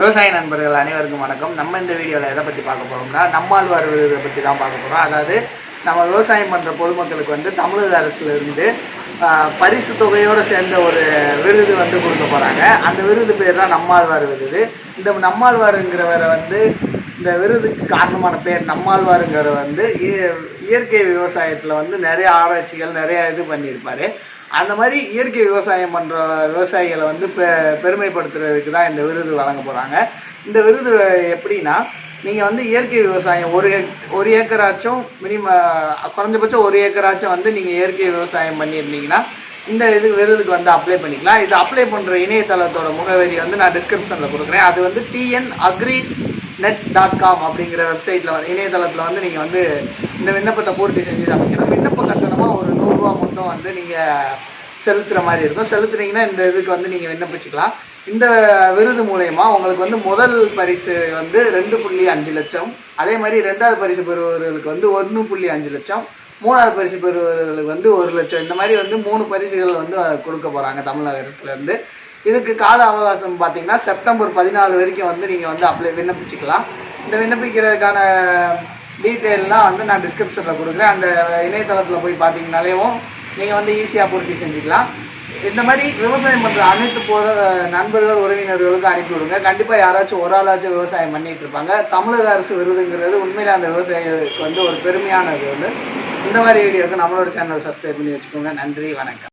விவசாய நண்பர்கள் அனைவருக்கும் வணக்கம். நம்ம இந்த வீடியோவில் எதை பற்றி பார்க்க போகிறோம்னா நம்மாழ்வார் விருதை பற்றி தான் பார்க்க போகிறோம் அதாவது நம்ம விவசாயம் பண்ணுற பொதுமக்களுக்கு வந்து தமிழக அரசுலேருந்து பரிசு தொகையோடு சேர்ந்த ஒரு விருது வந்து கொடுக்க போகிறாங்க அந்த விருது பேர் தான் நம்மாழ்வார் விருது இந்த நம்மாழ்வாருங்கிறவரை வந்து இந்த விருதுக்கு காரணமான பேர் நம்மாழ்வாருங்கிறவர் வந்து இய- இயற்கை விவசாயத்தில் வந்து நிறைய ஆராய்ச்சிகள் நிறைய இது பண்ணியிருப்பாரு. அந்த மாதிரி இயற்கை விவசாயம் பண்ணுற விவசாயிகளை வந்து பெ பெருமைப்படுத்துறதுக்கு தான் இந்த விருது வழங்க போகிறாங்க இந்த விருது எப்படின்னா நீங்கள் வந்து இயற்கை விவசாயம் ஒரு ஏக் ஒரு ஏக்கராச்சும் மினிமம் குறைஞ்சபட்சம் ஒரு ஏக்கராச்சும் வந்து நீங்கள் இயற்கை விவசாயம் பண்ணியிருந்தீங்கன்னா இந்த இது விருதுக்கு வந்து அப்ளை பண்ணிக்கலாம். இது அப்ளை பண்ணுற இணையதளத்தோட முகவரி வந்து நான் டிஸ்கிரிப்ஷனில் கொடுக்குறேன். அது வந்து TN agris net dot com அப்படிங்கிற வெப்சைட்டில் வந்து இணையதளத்தில் வந்து நீங்கள் வந்து இந்த விண்ணப்பத்தை பூர்த்தி செஞ்சு காமிக்கணும் விண்ணப்ப கட்டணமாக ஒரு நூறுரூவா மட்டும் வந்து நீங்கள் செலுத்துகிற மாதிரி இருக்கும். செலுத்துனீங்கன்னா இந்த இதுக்கு வந்து நீங்கள் விண்ணப்பிச்சுக்கலாம். இந்த விருது மூலயமா உங்களுக்கு வந்து முதல் பரிசு வந்து ரெண்டு புள்ளி அஞ்சு லட்சம். அதே மாதிரி ரெண்டாவது பரிசு பெறுபவர்களுக்கு வந்து ஒன்று புள்ளி அஞ்சு லட்சம். மூணாவது பரிசு பெறுபவர்களுக்கு வந்து ஒரு லட்சம். இந்த மாதிரி வந்து மூணு பரிசுகள் வந்து கொடுக்க போகிறாங்க தமிழக அரசுலேருந்து இதுக்கு கால அவகாசம் பார்த்தீங்கன்னா செப்டம்பர் பதினாலு வரைக்கும் வந்து நீங்கள் வந்து அப்ளை விண்ணப்பிச்சுக்கலாம். இந்த விண்ணப்பிக்கிறதுக்கான டீட்டெயிலெலாம் வந்து நான் டிஸ்கிரிப்ஷனில் கொடுக்குறேன். அந்த இணையதளத்தில் போய் பார்த்தீங்கனாலேயும் நீங்கள் வந்து ஈஸியாக பூர்த்தி செஞ்சுக்கலாம். இந்த மாதிரி விவசாயம் பண்ணுற அனைத்து போகிற நண்பர்கள் உறவினர்களுக்கும் அனுப்பி விடுங்க. கண்டிப்பாக யாராச்சும் ஒரு ஆளாச்சும் விவசாயம் பண்ணிட்டு இருப்பாங்க. தமிழக அரசு விருதுங்கிறது உண்மையிலே அந்த விவசாயிகளுக்கு வந்து ஒரு பெருமையான இது வந்து. இந்த மாதிரி வீடியோக்கு நம்மளோட சேனல் சப்ஸ்கிரைப் பண்ணி வச்சுக்கோங்க. நன்றி வணக்கம்.